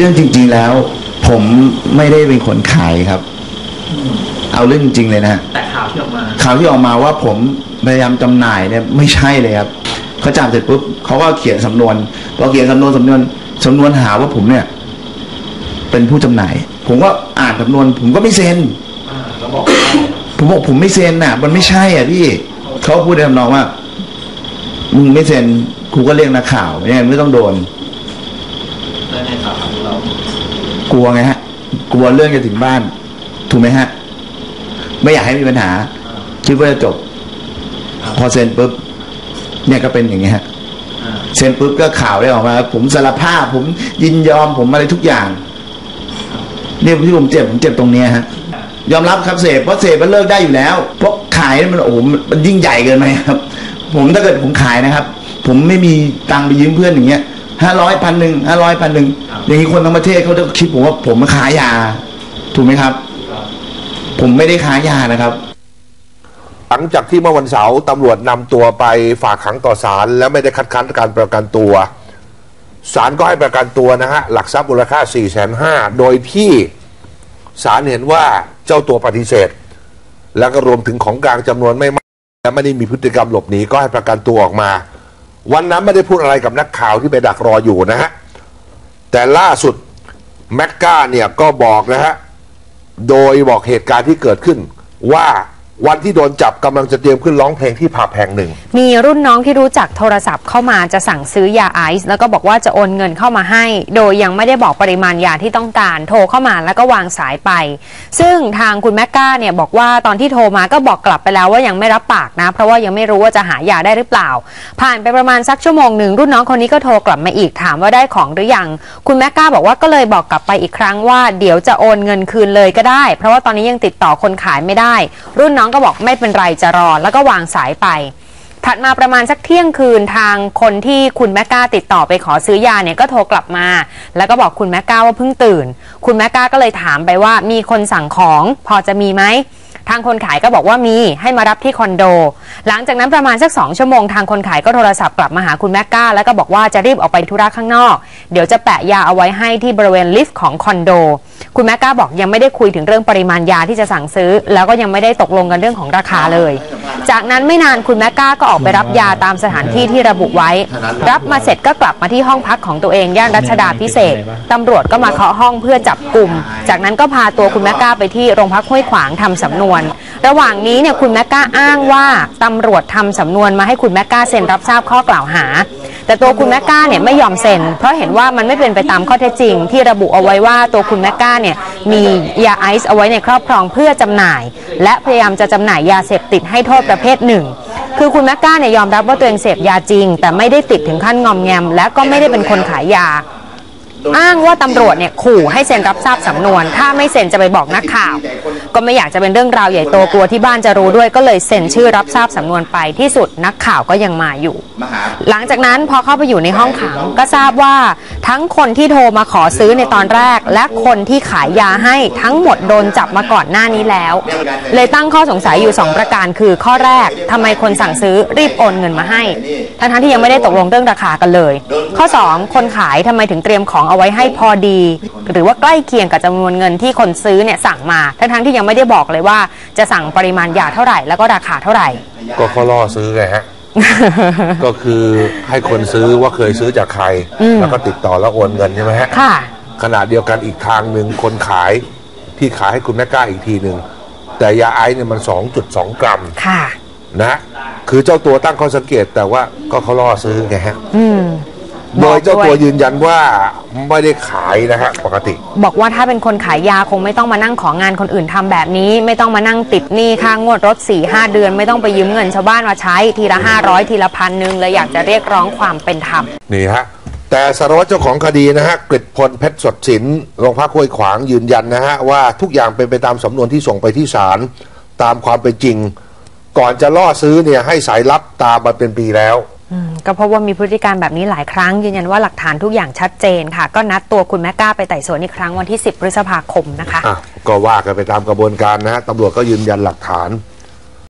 รื่องจริง ๆแล้ว ผมไม่ได้เป็นคนขายครับ เอาเรื่องจริงๆเลยนะฮะแต่ข่าวที่ออกมาข่าวที่ออกมาว่าผมพยายามจำหน่ายเนี่ยไม่ใช่เลยครับเขาจับเสร็จปุ๊บเขาก็เขียนสำนวนพอเขียนสำนวนสำนวนสำนวนหาว่าผมเนี่ย เป็นผู้จำหน่าย ผมก็อ่านสำนวน ผมก็ไม่เซ็นอ่าเราบอกว่าผมบอกผมไม่เซ็นน่ะ มันไม่ใช่อะพี่เขาพูดในทำนองว่ามึงไม่เซ็นครูก็เรียกนักข่าวยังไงไม่ต้องโดน เรื่องในข่าวของเรา กลัวไงฮะ กลัวเรื่องจะถึงบ้าน ถูกไหมฮะ ไม่อยากให้มีปัญหา คิดว่าจะจบ พอเซ็นปุ๊บเนี่ยก็เป็นอย่างเงี้ยฮะเซ็นปุ๊บก็ข่าวได้ออกมา ผมสารภาพ ผมยินยอมผมอะไรทุกอย่างเนี่ยที่ผมเจ็บผมเจ็บตรงเนี้ยฮะยอมรับครับเสพเพราะเสพมันเลิกได้อยู่แล้ว เพราะขายมันโอ้โหมันยิ่งใหญ่เกินไปครับ ผมถ้าเกิดผมขายนะครับ ผมไม่มีตังค์ไปยืมเพื่อนอย่างเงี้ย ห้าร้อยพันหนึ่งห้าร้อยพันหนึ่งอย่างนี้คนทั้งประเทศเขาจะคิดผมว่าผมมาขายยา ถูกไหมครับครับผมไม่ได้ขายยานะครับ หลังจากที่เมื่อวันเสาร์ตำรวจนำตัวไปฝากขังต่อศาลแล้วไม่ได้คัดค้านการประกันตัวศาลก็ให้ประกันตัวนะฮะหลักทรัพย์มูลค่า4ี่แสนห้าโดยที่ศาลเห็นว่าเจ้าตัวปฏิเสธ แล้วก็รวมถึงของกลางจำนวนไม่มากและไม่ได้มีพฤติกรรมหลบหนีก็ให้ประกันตัวออกมา วันนั้นไม่ได้พูดอะไรกับนักข่าวที่ไปดักรออยู่นะฮะ แต่ล่าสุดแมกกาเนี่ยก็บอกนะฮะ โดยบอกเหตุการณ์ที่เกิดขึ้นว่า วันที่โดนจับกำลังจะเตรียมขึ้นร้องเพลงที่ผับแห่งหนึ่ง มีรุ่นน้องที่รู้จักโทรศัพท์เข้ามาจะสั่งซื้อยาไอซ์แล้วก็บอกว่าจะโอนเงินเข้ามาให้ โดยยังไม่ได้บอกปริมาณยาที่ต้องการ โทรเข้ามาแล้วก็วางสายไป ซึ่งทางคุณแมกกาเนี่ยบอกว่าตอนที่โทรมาก็บอกกลับไปแล้วว่ายังไม่รับปากนะ เพราะว่ายังไม่รู้ว่าจะหายาได้หรือเปล่า ผ่านไปประมาณสักชั่วโมงหนึ่งรุ่นน้องคนนี้ก็โทรกลับมาอีกถามว่าได้ของหรือยังคุณแมกกาบอกว่าก็เลยบอกกลับไปอีกครั้งว่าเดี๋ยวจะโอนเงินคืนเลยก็ได้ เพราะว่าตอนนี้ยังติดต่อคนขายไม่ได้ รุ่นน้องก็บอกไม่เป็นไรจะรอ แล้วก็วางสายไป ถัดมาประมาณสักเที่ยงคืนทางคนที่คุณแม่ก้าติดต่อไปขอซื้อยาเนี่ยก็โทรกลับมา แล้วก็บอกคุณแม่ก้าว่าเพิ่งตื่น คุณแม่ก้าก็เลยถามไปว่ามีคนสั่งของพอจะมีไหม ทางคนขายก็บอกว่ามีให้มารับที่คอนโด หลังจากนั้นประมาณสักสองชั่วโมงทางคนขายก็โทรศัพท์กลับมาหาคุณแม่ก้า แล้วก็บอกว่าจะรีบออกไปธุระข้างนอก เดี๋ยวจะแปะยาเอาไว้ให้ที่บริเวณลิฟต์ของคอนโด คุณแม่ก้าบอกยังไม่ได้คุยถึงเรื่องปริมาณยาที่จะสั่งซื้อ แล้วก็ยังไม่ได้ตกลงกันเรื่องของราคาเลย จากนั้นไม่นานคุณแม่ก้าก็ออกไปรับยาตามสถานที่ที่ระบุไว้ รับมาเสร็จก็กลับมาที่ห้องพักของตัวเองย่านรัชดาพิเศษกตำรวจก็มาเคาะห้องเพื่อจับกลุ่ม จากนั้นก็พาตัวคุณแม่ก้าไปที่โรงพักห้วยขวางทำสำนวน ระหว่างนี้เนี่ยคุณแม่ก้าอ้างว่าตำรวจทำสำนวนมาให้คุณแม่ก้าเซ็นรับทราบข้อกล่าวหา แต่ตัวคุณแม่ก้าเนี่ยไม่ยอมเซ็น เพราะเห็นว่ามันไม่เป็นไปตามข้อเท็จจริง ที่ระบุเอาไว้ว่าตัวคุณแม่ก้าเนี่ยมียาไอซ์เอาไว้ในครอบครองเพื่อจำหน่าย และพยายามจะจำหน่ายยาเสพติดให้โทษประเภทหนึ่งคือคุณแม่ก้าเนี่ยยอมรับว่าตัวเองเสพยาจริง แต่ไม่ได้ติดถึงขั้นงอมแงม และก็ไม่ได้เป็นคนขายยา อ้างว่าตำรวจเนี่ยขู่ให้เซ็นรับทราบสำนวน ถ้าไม่เซ็นจะไปบอกนักข่าว ก็ไม่อยากจะเป็นเรื่องราวใหญ่โตกลัวที่บ้านจะรู้ด้วยก็เลยเซ็นชื่อรับทราบสำนวนไปที่สุดนักข่าวก็ยังมาอยู่ หลังจากนั้นพอเข้าไปอยู่ในห้องขังก็ทราบว่าทั้งคนที่โทรมาขอซื้อในตอนแรก และคนที่ขายยาให้ทั้งหมดโดนจับมาก่อนหน้านี้แล้ว เลยตั้งข้อสงสัยอยู่ 2 ประการคือข้อแรกทำไมคนสั่งซื้อรีบโอนเงินมาให้ ทั้งๆที่ยังไม่ได้ตกลงเรื่องราคากันเลย ข้อ 2 คนขายทำไมถึงเตรียมของเอาไว้ให้พอดี หรือว่าใกล้เคียงกับจำนวนเงินที่คนซื้อเนี่ยสั่งมาทั้งๆที่ยังไม่ได้บอกเลยว่าจะสั่งปริมาณยาเท่าไหร่แล้วก็ราคาเท่าไหร่ ก็เขาล่อซื้อไงฮะก็คือให้คนซื้อว่าเคยซื้อจากใคร แล้วก็ติดต่อแล้วโอนเงินใช่ไหมฮะค่ะขณะเดียวกันอีกทางหนึ่งคนขายที่ขายให้คุณแม่กล้าอีกทีหนึ่งแต่ยาไอซ์เนี่ยมัน 2.2 กรัมค่ะ นะคือเจ้าตัวตั้งข้อสังเกตแต่ว่าก็เขาล่อซื้อไงฮะอืมโดยเจ้าตัวบอกด้วยยืนยันว่าไม่ได้ขายนะฮะปกติ บอกว่าถ้าเป็นคนขายยาคงไม่ต้องมานั่งของานคนอื่นทำแบบนี้ ไม่ต้องมานั่งติดหนี้ค่างวดรถ4ี่หเดือน ไม่ต้องไปยืมเงินชาวบ้านมาใช้ทีละ 500 ทีละพันหนึ่งเลยอยากจะเรียกร้องความเป็นธรรมนี่ฮะแต่สารวัตรเจ้าของคดีนะฮะกฤษพลเพชรสดสินโรงพักห้วยขวางยืนยันนะฮะว่าทุกอย่างเป็นไปตามสำนวนที่ส่งไปที่ศาลตามความเป็นจริง ก่อนจะล่อซื้อเนี่ยให้สายลับตามมาเป็นปีแล้ว อืมก็เพราะว่ามีพฤติการแบบนี้หลายครั้ง ยืนยันว่าหลักฐานทุกอย่างชัดเจนค่ะ ก็นัดตัวคุณแม่กล้าไปไต่สวนอีกครั้งวันที่ 10 พฤษภาคมนะคะ อะก็ว่ากันไปตามกระบวนการนะฮะตำรวจก็ยืนยันหลักฐาน